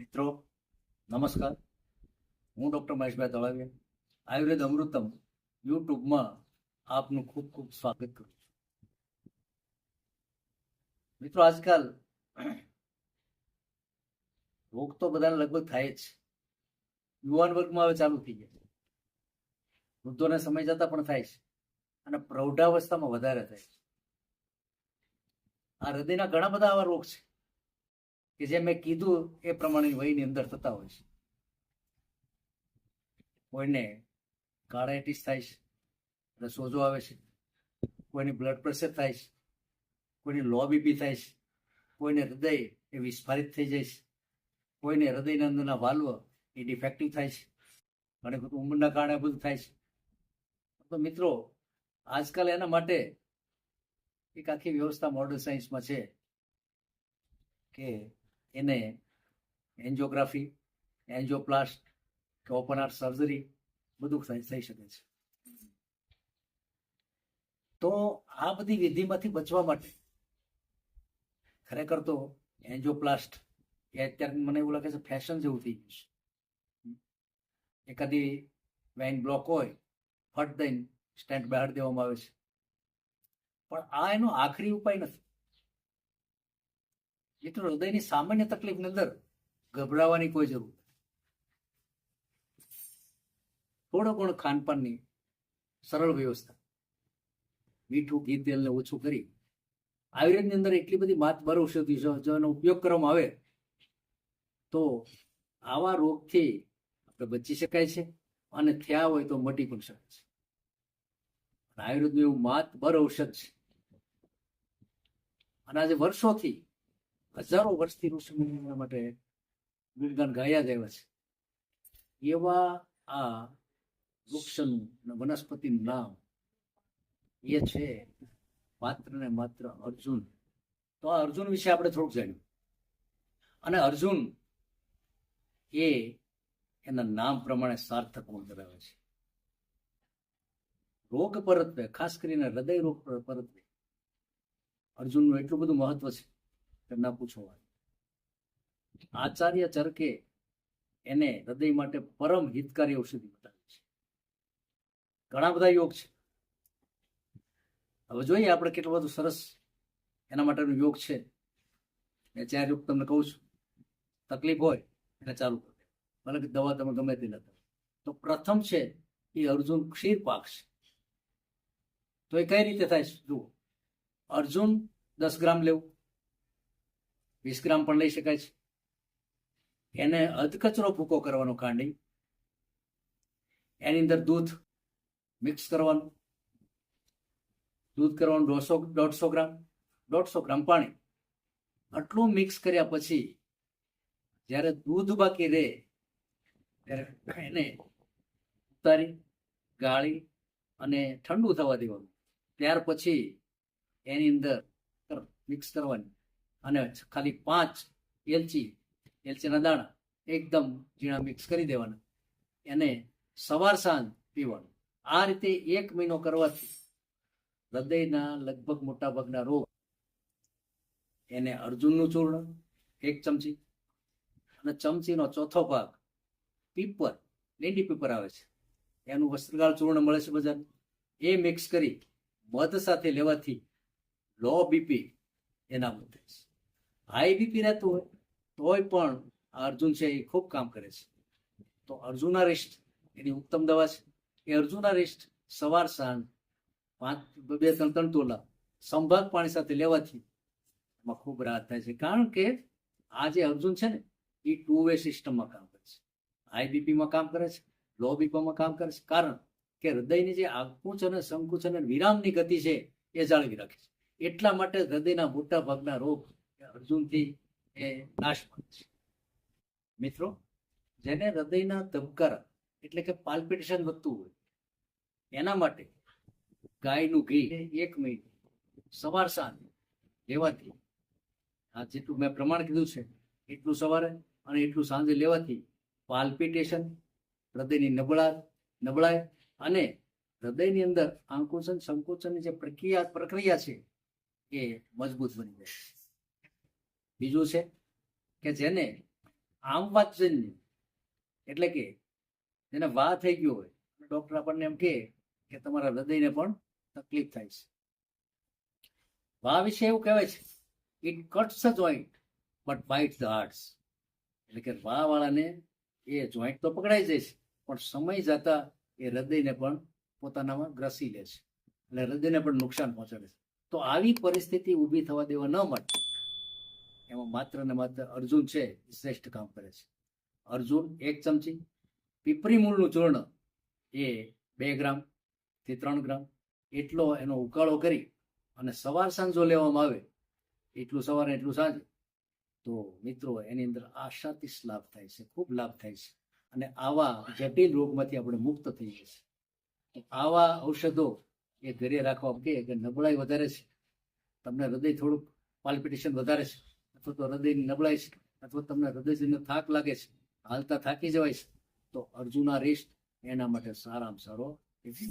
મિત્રો, નમસ્કાર. હું ડૉક્ટર મહેશભાઈ તળાવિયા આયુર્વેદ અમૃતમ યુટ્યુબમાં આપનું ખૂબ ખૂબ સ્વાગત કરું છું. મિત્રો, આજકાલ રોગ તો બધાને લગભગ થાય જ. યુવાન વર્ગમાં હવે ચાલુ થઈ ગયા વૃદ્ધોને સમય જતા પણ થાય છે અને પ્રૌઢાવસ્થામાં વધારે થાય છે. આ હૃદયના ઘણા બધા આવા રોગ છે. કે જે મેં કીધું એ પ્રમાણે વયની અંદર થતા હોય છે. કોઈને કાર્ડાઇટિસ થાય છે, એટલે સોજો આવે છે. કોઈને બ્લડ પ્રેશર થાય છે, કોઈને લો બીપી થાય છે, કોઈને હૃદય એ વિસ્ફારિત થઈ જાય છે, કોઈને હૃદયના અંદરના વાલ્વ એ ડિફેક્ટિવ થાય છે, ઘણી બધું ઉંમરના કારણે બધું થાય છે. તો મિત્રો, આજકાલ એના માટે એક આખી વ્યવસ્થા મોડર્ન સાયન્સમાં છે કે એને એન્જિયોગ્રાફી એન્જિયોપ્લાસ્ટ કે ઓપન હાર્ટ સર્જરી બધું થઈ શકે છે. તો આ બધી વિધિમાંથી બચવા માટે ખરેખર તો એન્જિયોપ્લાસ્ટ એ અત્યારે મને એવું લાગે છે ફેશન જેવું થઈ ગયું છે. એકાદી વેઇન બ્લોક હોય, ફટ દઈને સ્ટેન્ડ બહાર દેવામાં આવે છે. પણ આ એનો આખરી ઉપાય નથી. મિત્રો હૃદયની સામાન્ય તકલીફની અંદર ગભરાવાની કોઈ જરૂર થોડો ઘણો ખાનપાનની સરળ વ્યવસ્થા. મીઠું, ઘી, તેલને ઓછું કરી આયુર્વેદની અંદર એટલી બધી માતબર ઔષધિ જો એનો ઉપયોગ કરવામાં આવે તો આવા રોગથી આપણે બચી શકાય છે અને થયા હોય તો મટી પણ શકે છે. આયુર્વેદનું એવું માતબર ઔષધ છે. અને આજે વર્ષોથી હજારો વર્ષથી ઋષિમુનિઓના માટે ગુણગાન ગાયા જ આવ્યા છે. એવા આ વૃક્ષનું અને વનસ્પતિનું નામ એ છે માત્ર ને માત્ર અર્જુન. તો આ અર્જુન વિશે આપણે થોડુંક જાણ્યું. અને અર્જુન એ એના નામ પ્રમાણે સાર્થક ગુણ ધરાવે છે. રોગ પરત્વે, ખાસ કરીને હૃદય રોગ પર- પરત્વે અર્જુનનું એટલું બધું મહત્વ છે. ના પૂછો આચાર્ય ચરકે એને હૃદય માટે પરમ હિતકારી ઔષધિ બતાવી છે. ઘણા બધા યોગ છે. હવે જોઈએ આપણે કેટલું બધું સરસ એના માટેનો યોગ છે. મેં ચાર યોગ તમને કહું છું. તકલીફ હોય એને ચાલુ કરે ભલે કે દવા તમે ગમે તે લેતા તો પ્રથમ છે એ અર્જુન ક્ષીર પાક છે. તો એ કઈ રીતે થાય જુઓ. અર્જુન દસ ગ્રામ લેવું. વીસ ગ્રામ પણ લઈ શકાય છે. એને અધકચરો ભૂકો કરવાનો કાંડી એની અંદર દૂધ મિક્સ કરવાનું, દૂધ કરવાનું દોઢસો દોઢસો ગ્રામ દોઢસો ગ્રામ પાણી. આટલું મિક્સ કર્યા પછી જ્યારે દૂધ બાકી રહે, ત્યારે એને ઉતારી, ગાળી અને ઠંડુ થવા દેવાનું. ત્યાર પછી એની અંદર મિક્સ કરવાની. અને ખાલી પાંચ એલચી એલચીના દાણા એકદમ ઝીણા મિક્સ કરી દેવાના. એને સવાર સાંજ પીવાનું. આ રીતે એક મહિનો કરવાથી હૃદયના લગભગ મોટા ભાગના રોગ એને અર્જુનનું ચૂર્ણ, એક ચમચી અને ચમચીનો ચોથો ભાગ પીપર લીંડી પીપર આવે છે. એનું વસ્ત્રગાળ ચૂર્ણ મળે છે બજાર એ મિક્સ કરી મધ સાથે લેવાથી લો બીપી એના મુદ્દે છે. હાઈ બીપી રહેતું હોય, તોય પણ અર્જુન છે એ ખૂબ કામ કરે છે. તો અર્જુનારિષ્ટ એની ઉત્તમ દવા છે. એ અર્જુનારિષ્ટ સવાર સાંજ પાંચ, બે, ત્રણ ત્રણ તોલા સંભાગ પાણી સાથે લેવાથી એમાં ખૂબ રાહત થાય છે. કારણ કે આ જે અર્જુન છે ને, એ ટુ વે સિસ્ટમમાં કામ કરે છે. હાઈ બીપીમાં કામ કરે છે લો બીપીમાં કામ કરે છે. કારણ કે હૃદયની જે આકુંચ અને સંકુચ અને વિરામની ગતિ છે, એ જાળવી રાખે છે. એટલા માટે હૃદયના મોટા ભાગના રોગ અર્જુનથી એ નાશ પામશે મિત્રો, જેને હૃદયના ધબકારા એટલે કે પાલ્પિટેશન વધતું હોય, એના માટે ગાયનું ઘી એક મિનિટ સવાર સાંજ લેવાથી, આ જેટલું મેં પ્રમાણ કીધું છે, એટલું સવારે અને એટલું સાંજે લેવાથી પાલ્પિટેશન હૃદયની નબળા નબળાઈ અને હૃદયની અંદર આંકુચન સંકોચનની જે પ્રક્રિયા પ્રક્રિયા છે એ મજબૂત બની જાય બીજું છે કે જેને આમ વાતજન્ય એટલે કે જેને વા થઈ ગયો હોય ડોક્ટર આપણને એમ કહે કે તમારા હૃદયને પણ તકલીફ થાય છે. વા વિશે એવું કહેવાય છે it cuts a joint but bite the hearts એટલે કે વા વાળાને એ જોઈન્ટ તો પકડાઈ જાય છે, પણ સમય જતા એ હૃદયને પણ પોતાનામાં ગ્રસી લે છે, એટલે હૃદયને પણ નુકસાન પહોંચાડે છે. તો આવી પરિસ્થિતિ ઊભી થવા દેવા ન માટે એમાં માત્ર ને માત્ર અર્જુન છે એ શ્રેષ્ઠ કામ કરે છે. અર્જુન એક ચમચી, પીપરી મૂળનું ચૂર્ણ એ બે ગ્રામથી ત્રણ ગ્રામ, એટલો એનો ઉકાળો કરી અને સવાર સાંજો લેવામાં આવે, એટલું સવારે એટલું સાંજે. તો મિત્રો, એની અંદર આશાતીશ લાભ થાય છે, ખૂબ લાભ થાય છે. અને આવા જટિલ રોગમાંથી આપણે મુક્ત થઈ જશે તો આવા ઔષધો એ ઘરે રાખવા કે નબળાઈ વધારે છે. તમને હૃદય થોડુંક પાલ્પિટેશન વધારે છે. અથવા તો હૃદયની નબળાઈ છે, અથવા તમને હૃદયનો થાક લાગે છે, હાલતા થાકી જવાય છે, તો અર્જુના રેસ્ટ એના માટે સારામાં સારો